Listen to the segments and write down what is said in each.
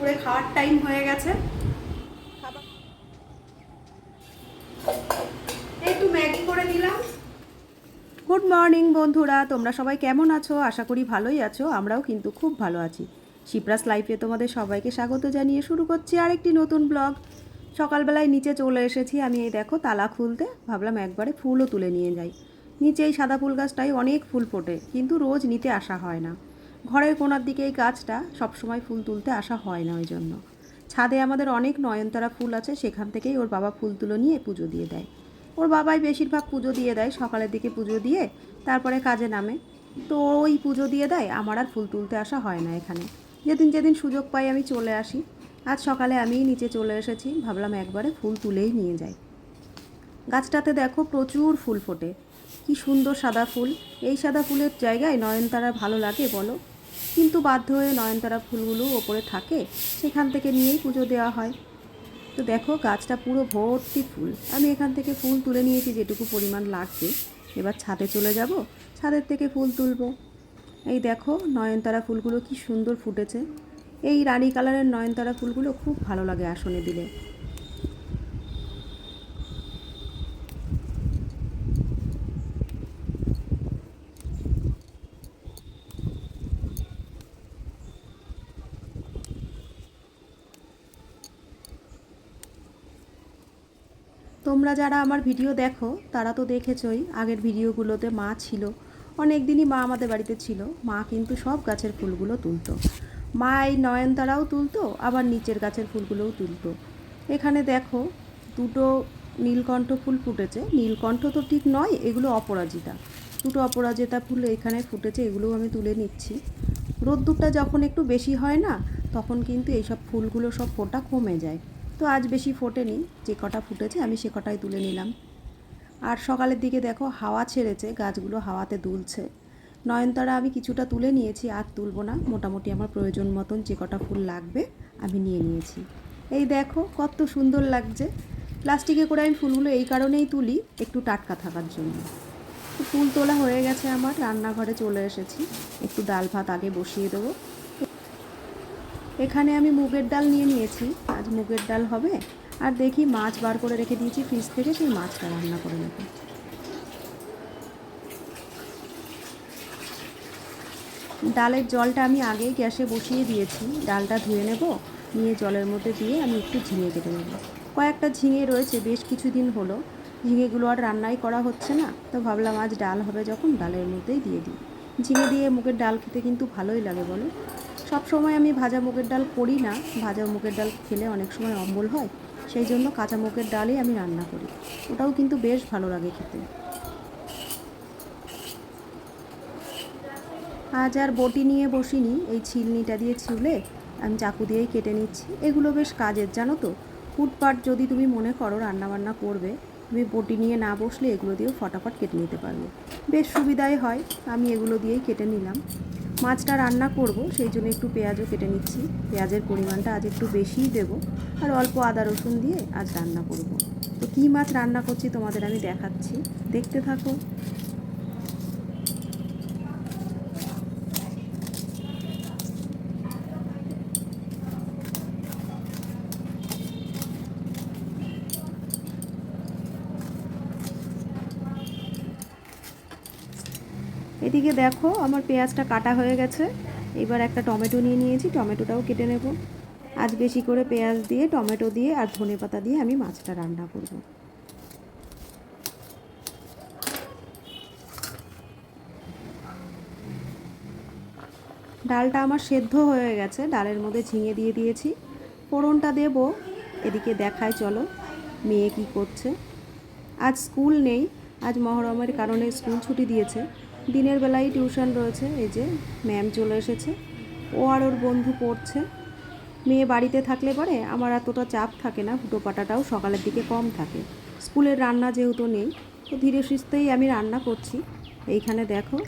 দুপুরে খাওয়ার টাইম হয়ে গেছে। গুড মর্নিং বন্ধুরা। তোমরা সবাই কেমন আছো? আশা করি ভালোই আছো। আমরাও কিন্তু খুব ভালো আছি। শিপ্রাস লাইফে তোমাদের সবাইকে স্বাগত জানিয়ে শুরু করছি আরেকটি নতুন ব্লগ সকালবেলায় নিচে চলে এসেছি আমি এই দেখো তালা খুলতে। ভাবলাম একবারে ফুলও তুলে নিয়ে যাই। নিচে এই সাদা ফুল গাছটায় অনেক ফুল ফোটে, কিন্তু রোজ নিতে আসা হয় না। ঘরের কোনার দিকে এই গাছটা সবসময় ফুল তুলতে আসা হয় না ওই জন্য ছাদে আমাদের অনেক নয়নতারা ফুল আছে, সেখান থেকেই ওর বাবা ফুল তুলো নিয়ে পুজো দিয়ে দেয়। ওর বাবাই বেশিরভাগ পুজো দিয়ে দেয়, সকালের দিকে পুজো দিয়ে তারপরে কাজে নামে। তো ওই পুজো দিয়ে দেয়, আমার আর ফুল তুলতে আসা হয় না এখানে। যেদিন যেদিন সুযোগ পাই আমি চলে আসি। আজ সকালে আমিই নিচে চলে এসেছি, ভাবলাম একবারে ফুল তুলেই নিয়ে যাই। গাছটাতে দেখো প্রচুর ফুল ফোটে। কি সুন্দর সাদা ফুল। এই সাদা ফুলের জায়গায় নয়নতারা ভালো লাগে বলো। কিন্তু বাধ্য হয়ে নয়নতারা ফুলগুলো ওপরে থাকে, সেখান থেকে নিয়েই পুজো দেওয়া হয়। তো দেখো, গাছটা পুরো ভর্তি ফুল। আমি এখান থেকে ফুল তুলে নিয়েছি যেটুকু পরিমাণ লাগবে। এবার ছাদে চলে যাব, ছাদের থেকে ফুল তুলবো। এই দেখো, নয়নতারা ফুলগুলো কি সুন্দর ফুটেছে। এই রানী কালারের নয়নতারা ফুলগুলো খুব ভালো লাগে আসনে দিলে। তোমরা যারা আমার ভিডিও দেখো, তারা তো দেখেছই, আগের ভিডিওগুলোতে মা ছিল। অনেক দিনই মা আমাদের বাড়িতে ছিল। মা কিন্তু সব গাছের ফুলগুলো তুলতো। মা এই নয়নতারাও তুলতো, আবার নিচের গাছের ফুলগুলোও তুলতো। এখানে দেখো, দুটো নীলকণ্ঠ ফুল ফুটেছে। নীলকণ্ঠ তো ঠিক নয়, এগুলো অপরাজিতা। দুটো অপরাজিতা ফুল এখানে ফুটেছে, এগুলোও আমি তুলে নিচ্ছি। রোদ্দুরটা যখন একটু বেশি হয় না, তখন কিন্তু এইসব ফুলগুলো সব ফোটা কমে যায়। তো আজ বেশি ফোটেনি, যে কটা ফুটেছে আমি সে কটাই তুলে নিলাম। আর সকালের দিকে দেখো হাওয়া ছেড়েছে, গাছগুলো হাওয়াতে দুলছে। নয়নতারা, আমি কিছুটা তুলে নিয়েছি, আর তুলবো না। মোটামুটি আমার প্রয়োজন মতন যে কটা ফুল লাগবে আমি নিয়ে নিয়েছি। এই দেখো কত সুন্দর লাগছে। প্লাস্টিকে করে আমি ফুলগুলো এই কারণেই তুলি, একটু টাটকা থাকার জন্য। ফুল তোলা হয়ে গেছে আমার, রান্নাঘরে চলে এসেছি। একটু ডাল ভাত আগে বসিয়ে দেবো। এখানে আমি মুগের ডাল নিয়ে নিয়েছি। আজ মুগের ডাল হবে। আর দেখি মাছ বার করে রেখে দিয়েছি ফ্রিজ থেকে, সেই মাছটা রান্না করে নেব। ডালের জলটা আমি আগেই গ্যাসে বসিয়ে দিয়েছি। ডালটা ধুয়ে নেব। নিয়ে জলের মধ্যে দিয়ে আমি একটু ঝিঙে কেটে নেব। কয়েকটা ঝিঙে রয়েছে, বেশ কিছুদিন হলো। ঝিঙেগুলো আর রান্নাই করা হচ্ছে না। তো ভাবলাম আজ ডাল হবে যখন, ডালের মধ্যেই দিয়ে দিই। ঝিঙে দিয়ে মুগের ডাল খেতে কিন্তু ভালোই লাগে, বলো? সব সময় আমি ভাজা মুগের ডাল করি না। ভাজা মুগের ডাল খেলে অনেক সময় অম্বল হয়। সেই জন্য কাঁচা মুগের ডালই আমি রান্না করি। ওটাও কিন্তু বেশ ভালো লাগে খেতে। আজ আর বটি নিয়ে বসিনি। এই ছিলনিটা দিয়ে ছিলে আমি চাকু দিয়েই কেটে নিচ্ছি। এগুলো বেশ কাজের, জানো তো? ফুটপাট যদি তুমি মনে করো রান্নাবান্না করবে, তুমি বটি নিয়ে না বসলে এগুলো দিয়েও ফটাফট কেটে নিতে পারবে। বেশ সুবিধাই হয়। আমি এগুলো দিয়েই কেটে নিলাম। মাছটা রান্না করব, সেই জন্য একটু পেঁয়াজও কেটে নিচ্ছি। পেঁয়াজের পরিমাণটা আজ একটু বেশিই দেবো। আর অল্প আদা রসুন দিয়ে আজ রান্না করব। তো কী মাছ রান্না করছি তোমাদের আমি দেখাচ্ছি। দেখতে থাকো। এদিকে দেখো, আমার পেঁয়াজটা কাটা হয়ে গেছে। এবার একটা টমেটো নিয়ে নিয়েছি, টমেটোটাও কেটে নেব। আজ বেশি করে পেঁয়াজ দিয়ে, টমেটো দিয়ে আর ধনে পাতা দিয়ে আমি মাছটা রান্না করব। ডালটা আমার সেদ্ধ হয়ে গেছে, ডালের মধ্যে ঝিঙে দিয়ে দিয়েছি। ফোড়নটা দেব, এদিকে দেখায় চলো, মেয়ে কি করছে। আজ স্কুল নেই, আজ মহরমের কারণে স্কুল ছুটি দিয়েছে। দিনের বেলায় টিউশন রয়েছে, এই যে ম্যাম চলে এসেছে। ও আর ওর বন্ধু পড়ছে। মেয়ে বাড়িতে থাকলে পরে আমার এতটা চাপ থাকে না, ফুটো পাটাটাও সকালের দিকে কম থাকে। স্কুলের রান্না যেহেতু নেই, তো ধীরে সুস্থেই আমি রান্না করছি। এইখানে দেখো,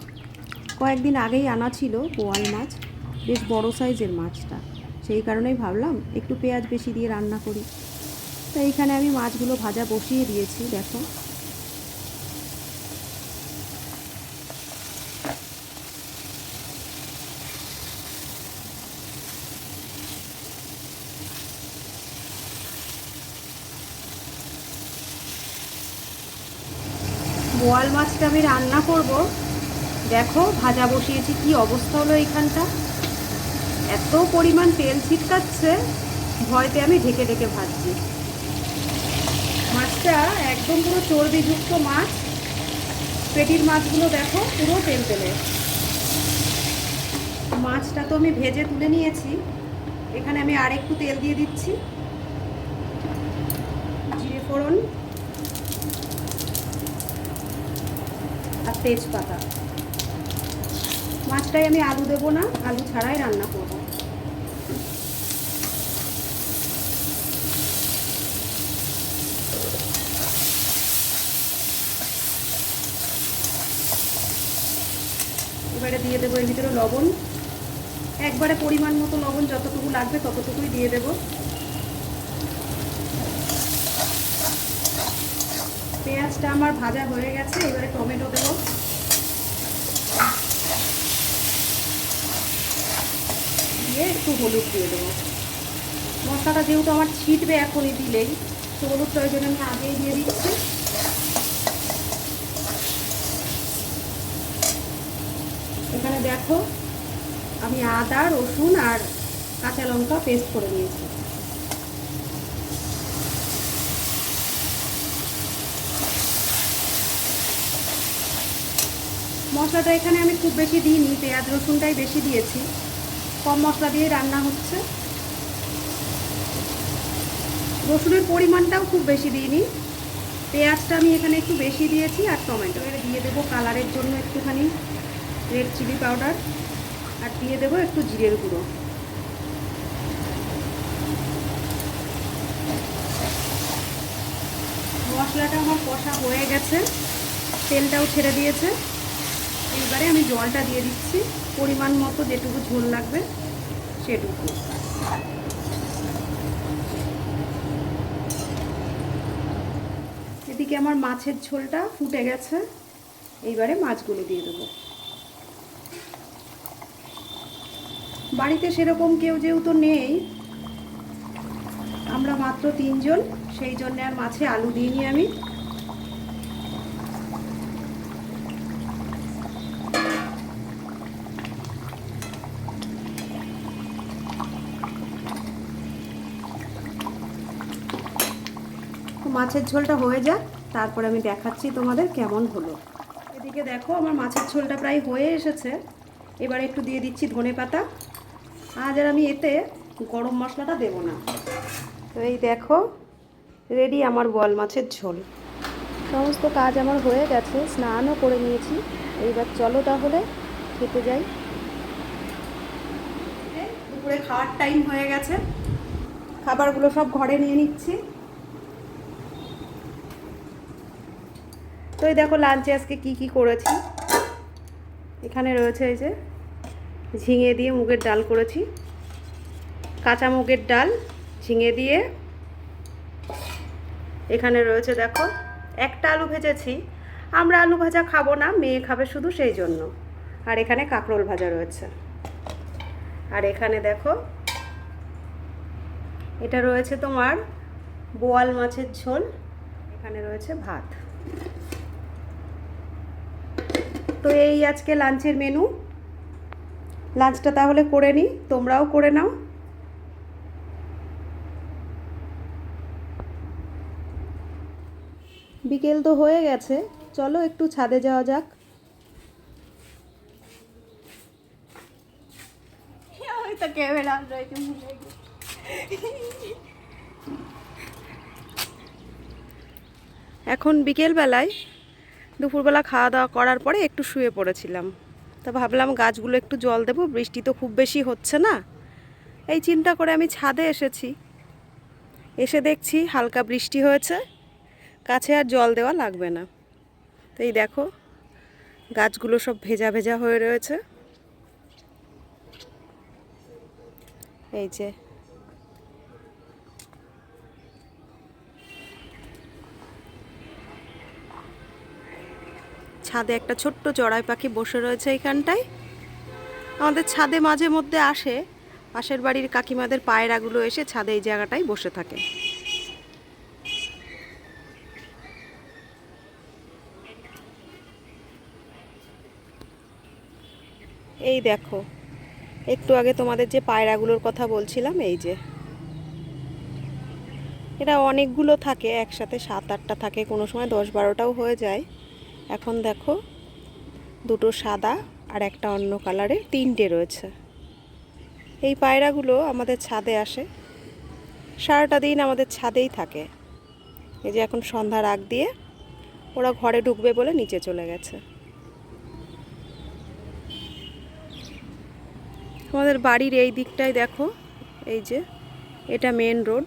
কয়েকদিন আগেই আনা ছিল বোয়াল মাছ, বেশ বড় সাইজের মাছটা। সেই কারণেই ভাবলাম একটু পেঁয়াজ বেশি দিয়ে রান্না করি। তো এইখানে আমি মাছগুলো ভাজা বসিয়ে দিয়েছি, দেখো। বোয়াল মাছটা আমি রান্না করব। দেখো, ভাজা বসিয়েছি, কি অবস্থা হলো এইখানটা? এত পরিমাণ তেল ছিটকাচ্ছে, ভয়তে আমি ঢেকে ঢেকে ভাজছি। মাছটা একদম পুরো চর্বিযুক্ত মাছ। পেটির মাছগুলো দেখো, পুরো তেল তেলে। মাছটা তো আমি ভেজে তুলে নিয়েছি। এখানে আমি আরেকটু তেল দিয়ে দিচ্ছি। জিরে ফোড়ন। তেজপাতা। মাছটাই আমি আলু দেবো না, আলু ছাড়াই রান্না করব। এবারে দিয়ে দেবো এর ভিতরে লবণ। একবারে পরিমাণ মতো লবণ যতটুকু লাগবে ততটুকুই দিয়ে দেবো। পেঁয়াজটা আমার ভাজা হয়ে গেছে, এবারে টমেটো দেবো। দিয়ে একটু হলুদ দিয়ে দেবো। মশলাটা যেহেতু আমার ছিটবে এখনই দিলেই, তো হলুদটা ওই জন্য আমি আগেই দিয়ে দিচ্ছি। এখানে দেখো, আমি আদা, রসুন আর কাঁচা লঙ্কা পেস্ট করে নিয়েছি। মশলাটা এখানে আমি খুব বেশি দিইনি, পেঁয়াজ রসুনটাই বেশি দিয়েছি। কম মশলা দিয়ে রান্না হচ্ছে। রসুনের পরিমাণটাও খুব বেশি দিইনি। পেঁয়াজটা আমি এখানে একটু বেশি দিয়েছি আর টমেটো। এর দিয়ে দেবো কালারের জন্য একটুখানি রেড চিলি পাউডার আর দিয়ে দেবো একটু জিরের গুঁড়ো। মশলাটা আমার কষা হয়ে গেছে। তেলটাও ছেড়ে দিয়েছে। এইবারে আমি জলটা দিয়ে দিচ্ছি। পরিমাণ মতো যেটুকু ঝোল লাগবে, সেটুকু। এদিকে আমার মাছের ঝোলটা ফুটে গেছে। এইবারে মাছগুলো দিয়ে দেবো। বাড়িতে সেরকম কেউ যেহেতু নেই, আমরা মাত্র তিনজন, সেই জন্য আর মাছে আলু দিইনি আমি। মাছের ঝোলটা হয়ে যাক, তারপরে আমি দেখাচ্ছি তোমাদের কেমন হলো। এদিকে দেখো, আমার মাছের ঝোলটা প্রায় হয়ে এসেছে। এবার একটু দিয়ে দিচ্ছি ধনে পাতা। আজ আর আমি এতে গরম মশলাটা দেবো না। তো এই দেখো রেডি আমার বল মাছের ঝোল। সমস্ত কাজ আমার হয়ে গেছে, স্নানও করে নিয়েছি। এইবার চলো তাহলে, খেতে যাই। দুপুরে খাওয়ার টাইম হয়ে গেছে। খাবারগুলো সব ঘরে নিয়ে নিচ্ছি। তো এই দেখো লাঞ্চে আজকে কি কি করেছি? এখানে রয়েছে এই যে ঝিঙে দিয়ে মুগের ডাল করেছি। কাঁচা মুগের ডাল, ঝিঙে দিয়ে। এখানে রয়েছে দেখো, একটা আলু ভেজেছি। আমরা আলু ভাজা খাব না, মেয়ে খাবে শুধু সেই জন্য। আর এখানে কাঁকরোল ভাজা রয়েছে। আর এখানে দেখো, এটা রয়েছে তোমার বোয়াল মাছের ঝোল। এখানে রয়েছে ভাত। তো এই আজকে লাঞ্চের মেনু লাঞ্চটা তাহলে করে নিই তোমরাও করে নাও। বিকেল তো হয়ে গেছে চলো একটু ছাদে যাওয়া যাক। এখন বিকেলবেলায় দুপুরবেলা খাওয়া দাওয়া করার পরে একটু শুয়ে পড়েছিলাম। তা ভাবলাম গাছগুলো একটু জল দেবো, বৃষ্টি তো খুব বেশি হচ্ছে না। এই চিন্তা করে আমি ছাদে এসেছি। এসে দেখছি হালকা বৃষ্টি হয়েছে কাছে আর জল দেওয়া লাগবে না। তো এই দেখো, গাছগুলো সব ভেজা ভেজা হয়ে রয়েছে। এই যে ছাদে একটা ছোট্ট চড়াই পাখি বসে রয়েছে এখানটায়। আমাদের ছাদে মাঝে মধ্যে আসে। পাশের বাড়ির কাকিমাদের পায়রাগুলো এসে ছাদে এই জায়গাটায় বসে থাকে। এই দেখো, একটু আগে তোমাদের যে পায়রাগুলোর কথা বলছিলাম, এই যে। এটা অনেকগুলো থাকে, একসাথে সাত আটটা থাকে, কোনো সময় দশ বারোটাও হয়ে যায়। এখন দেখো, দুটো সাদা আর একটা অন্য কালারে তিনটে রয়েছে। এই পায়রাগুলো আমাদের ছাদে আসে। সারাটা দিন আমাদের ছাদেই থাকে। এই যে এখন সন্ধ্যার আগ দিয়ে ওরা ঘরে ঢুকবে বলে নিচে চলে গেছে। আমাদের বাড়ির এই দিকটাই দেখো, এই যে এটা মেন রোড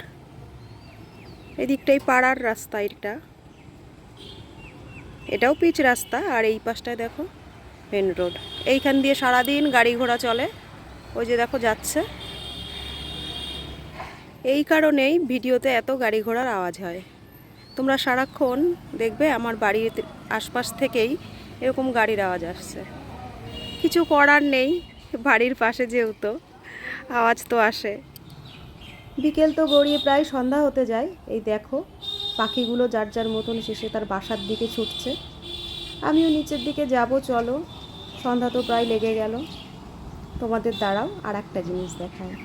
এই দিকটাই পাড়ার রাস্তা এটা। এটাও পিচ রাস্তা, আর এই পাশটায় দেখো মেন রোড এইখান দিয়ে সারাদিন গাড়ি ঘোড়া চলে, ওই যে দেখো যাচ্ছে। এই কারণেই ভিডিওতে এত গাড়ি ঘোড়ার আওয়াজ হয়। তোমরা সারাক্ষণ দেখবে আমার বাড়ির আশপাশ থেকেই এরকম গাড়ির আওয়াজ আসছে। কিছু করার নেই, বাড়ির পাশে যেহেতু আওয়াজ তো আসে। বিকেল তো গড়িয়ে প্রায় সন্ধ্যা হতে যায়, এই দেখো। পাখিগুলো যার যার মতন শেষে তার বাসার দিকে ছুটছে। আমিও নিচের দিকে যাব, চলো। সন্ধ্যা তো প্রায় লেগে গেল। তোমাদের দ্বারাও আর একটা জিনিস দেখায়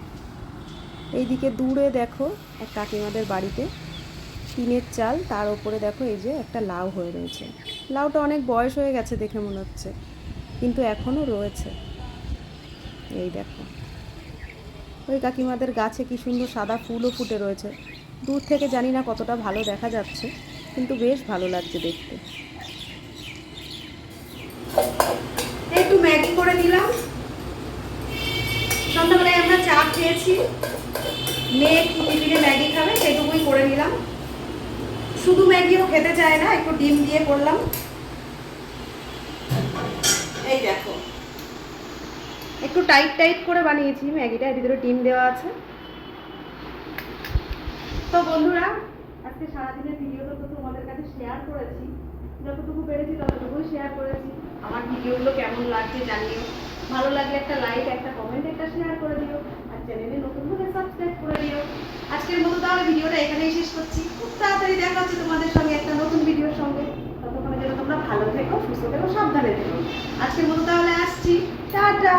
এইদিকে দূরে দেখো এক কাকিমাদের বাড়িতে টিনের চাল, তার ওপরে দেখো এই যে একটা লাউ হয়ে রয়েছে। লাউটা অনেক বয়স হয়ে গেছে দেখে মনে হচ্ছে, কিন্তু এখনও রয়েছে। এই দেখো। ওই কাকিমাদের গাছে কি সুন্দর সাদা ফুলও ফুটে রয়েছে। দূর থেকে জানি না কতটা ভালো দেখা যাচ্ছে কিন্তু বেশ ভালো লাগছে দেখতে। একটু ম্যাগি করে দিলাম সন্ধ্যাবেলায় আমরা চা খেয়েছি। মেয়ে টিফিনে ম্যাগি খাবে সেটুকুই করে নিলাম। শুধু ম্যাগিও খেতে চায় না একটু ডিম দিয়ে করলাম। এই দেখো। একটু টাইট টাইট করে বানিয়েছি ম্যাগিটা এর ভিতরে ডিম দেওয়া আছে। তো বন্ধুরা, আজকে সারাদিনের ভিডিওটা তো তোমাদের কাছে শেয়ার করেছি। যতটুকু পেরেছি ততটুকুই শেয়ার করেছি। আমার ভিডিওগুলো কেমন লাগছে জানিও। ভালো লাগলে একটা লাইক একটা কমেন্ট একটা শেয়ার করে দিও। আর চ্যানেলে নতুন হলে সাবস্ক্রাইব করে দিও। আজকের মতো তাহলে ভিডিওটা এখানেই শেষ করছি। খুব তাড়াতাড়ি দেখা হচ্ছে তোমাদের সঙ্গে একটা নতুন ভিডিওর সঙ্গে। ততক্ষণে যেন তোমরা ভালো থেকো, সুস্থ থেকো, সাবধানে থেকো। আজকের মতো তাহলে আসছি। টাটা!